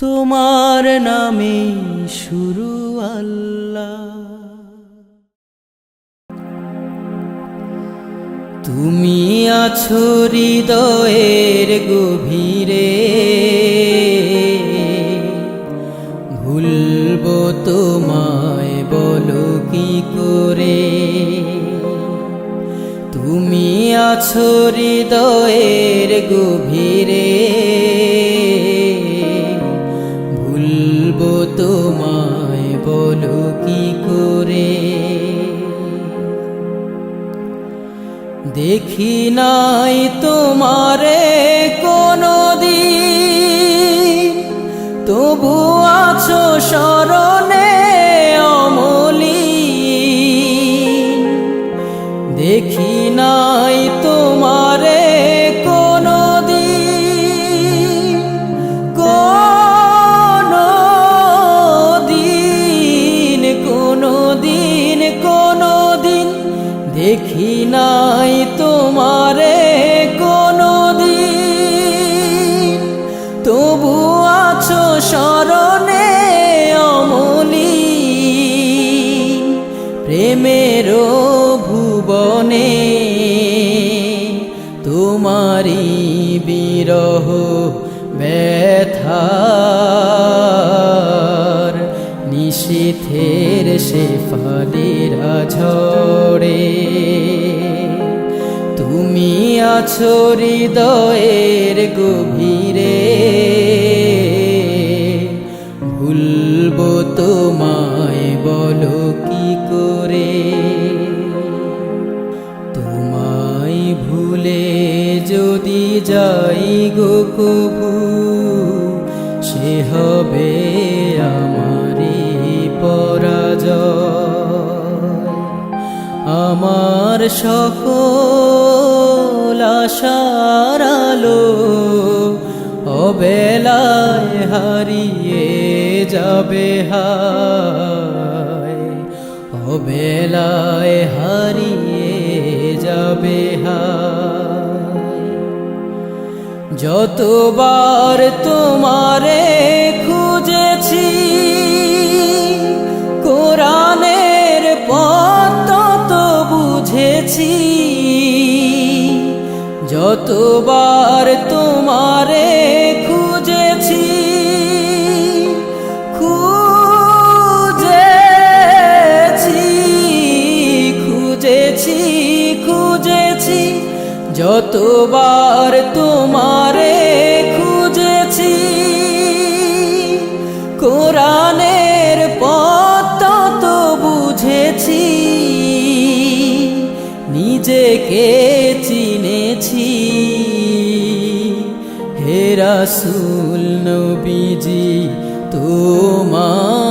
তোমার নামে শুরু আল্লাহ। তুমি আছো হৃদয়ের গভীরে, ভুলবো তোমায় বলো কি করে? তুমি আছো হৃদয়ের গভীরে তোমায় বলো কি করে? দেখি নাই তোমারে কোনো দিন তবু আছো স্মরণে অমলি দেখি নাই প্রেমেরও ভুবনে তোমারি বিরহ ব্যথার নিশীথের সে ফালিরা ঝড়ে তুমি আছো হৃদয়ের গভীরে গো কবু, সে হবে আমারই পরাজয়। আমার সকল আশার অবেলায় হারিয়ে যাবে হায়। অবেলায় হারিয়ে যাবে হায়। যতবার তোমারে খুঁজেছি কোরআনের পথ তত বুঝেছি। যতবার তোমারে যতবার তোমারে খুঁজেছি কোরআনের পথ তত বুঝেছি নিজেকে চিনেছি। হে রাসূল নবীজি তোমার